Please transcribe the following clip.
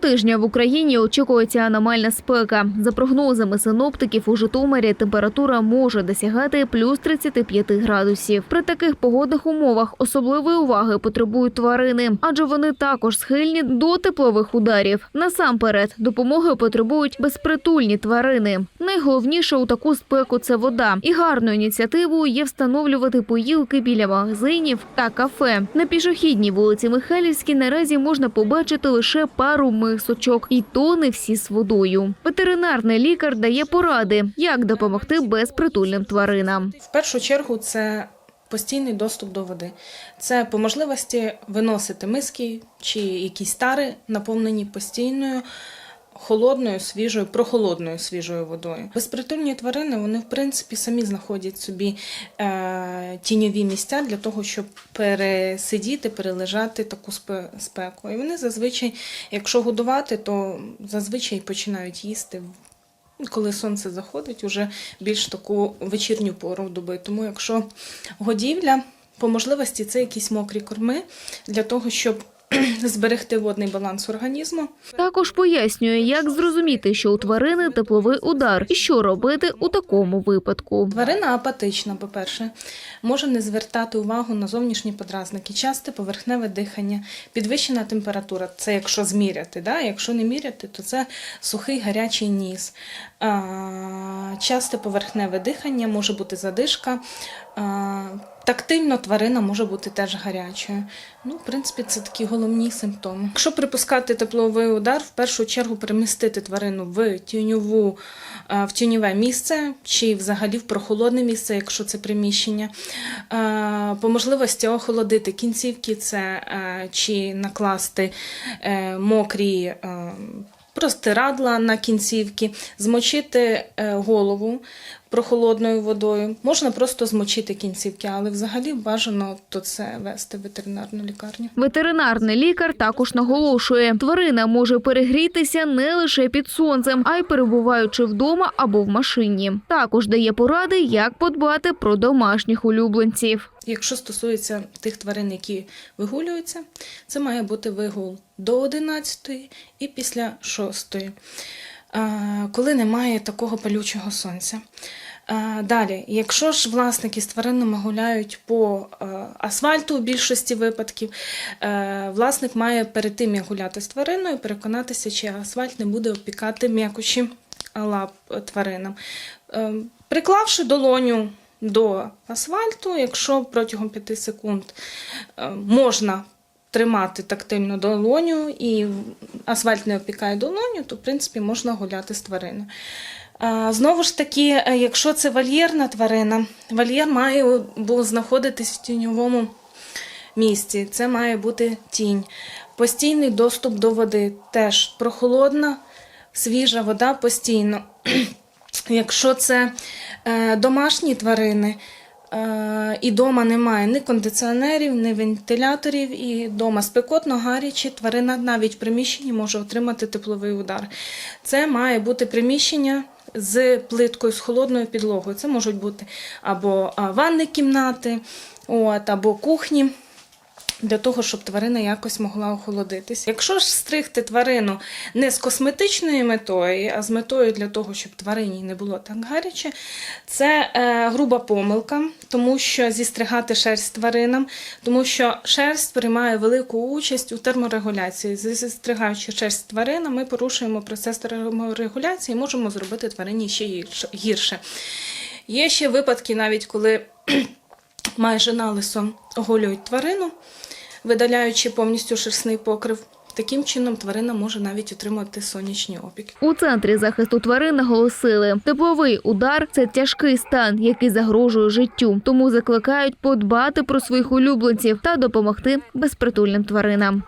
тижня в Україні очікується аномальна спека. За прогнозами синоптиків, у Житомирі температура може досягати плюс 35 градусів. При таких погодних умовах особливої уваги потребують тварини, адже вони також схильні до теплових ударів. Насамперед, допомоги потребують безпритульні тварини. Найголовніше у таку спеку це вода. І гарною ініціативою є встановлювати поїлки біля магазинів та кафе. На пішохідній вулиці Михайлівській наразі можна побачити лише пару мисочок, і то не всі з водою. Ветеринарний лікар дає поради, як допомогти безпритульним тваринам. В першу чергу це постійний доступ до води. Це по можливості виносити миски чи якісь тари, наповнені постійною. Холодною, свіжою, прохолодною свіжою водою. Безпритульні тварини вони в принципі самі знаходять собі е, тіньові місця для того, щоб пересидіти, перележати таку спеку. І вони зазвичай, якщо годувати, то зазвичай починають їсти коли сонце заходить, уже більш таку вечірню пору доби. Тому якщо годівля, по можливості це якісь мокрі корми для того, щоб зберегти водний баланс організму. Також пояснює, як зрозуміти, що у тварини тепловий удар, і що робити у такому випадку. Тварина апатична, по-перше, може не звертати увагу на зовнішні подразники, часте поверхневе дихання, підвищена температура. Це якщо зміряти. Да? Якщо не міряти, то це сухий гарячий ніс. Часте поверхневе дихання, може бути задишка. Тактильно тварина може бути теж гарячою. Ну, в принципі, це такі головні симптоми. Якщо припускати тепловий удар, в першу чергу перемістити тварину в тіньову, е, в тіньове місце чи взагалі в прохолодне місце, якщо це приміщення. Е, По можливості охолодити кінцівки, це е, чи накласти мокрі. Простирадла на кінцівки, змочити голову прохолодною водою. Можна просто змочити кінцівки, але взагалі бажано то це вести в ветеринарну лікарню. Ветеринарний лікар також наголошує, тварина може перегрітися не лише під сонцем, а й перебуваючи вдома або в машині. Також дає поради, як подбати про домашніх улюбленців. Якщо стосується тих тварин, які вигулюються, це має бути вигул до 11 і після 6, коли немає такого палючого сонця. Далі, якщо ж власники з тваринами гуляють по асфальту у більшості випадків, е, власник має перед тим, як гуляти з твариною, переконатися, чи асфальт не буде опікати м'якуші лап тваринам. Е, Приклавши долоню до асфальту, якщо протягом 5 секунд е, можна тримати тактильно долоню і асфальт не опікає долоню, то в принципі можна гуляти з твариною. Знову ж таки, е, якщо це вольєрна тварина, вольєр має знаходитись в тіньовому місці. Це має бути тінь. Постійний доступ до води теж прохолодна, свіжа вода постійно. Якщо це е, домашні тварини, і дома немає ні кондиціонерів, ні вентиляторів, і дома спекотно, гаряче, тварина навіть в приміщенні може отримати тепловий удар. Це має бути приміщення з плиткою, з холодною підлогою. Це можуть бути або ванни кімнати, от, або кухні для того, щоб тварина якось могла охолодитися. Якщо ж стригти тварину не з косметичною метою, а з метою для того, щоб тварині не було так гаряче, це е, груба помилка, тому що зістригати шерсть тваринам, тому що шерсть приймає велику участь у терморегуляції. Зістригаючи шерсть тварина, ми порушуємо процес терморегуляції і можемо зробити тварині ще гірше-. Є ще випадки, навіть коли майже налисо оголюють тварину, видаляючи повністю шерстний покрив. Таким чином тварина може навіть отримати сонячні опіки. У центрі захисту тварин наголосили, тепловий удар це тяжкий стан, який загрожує життю. Тому закликають подбати про своїх улюбленців та допомогти безпритульним тваринам.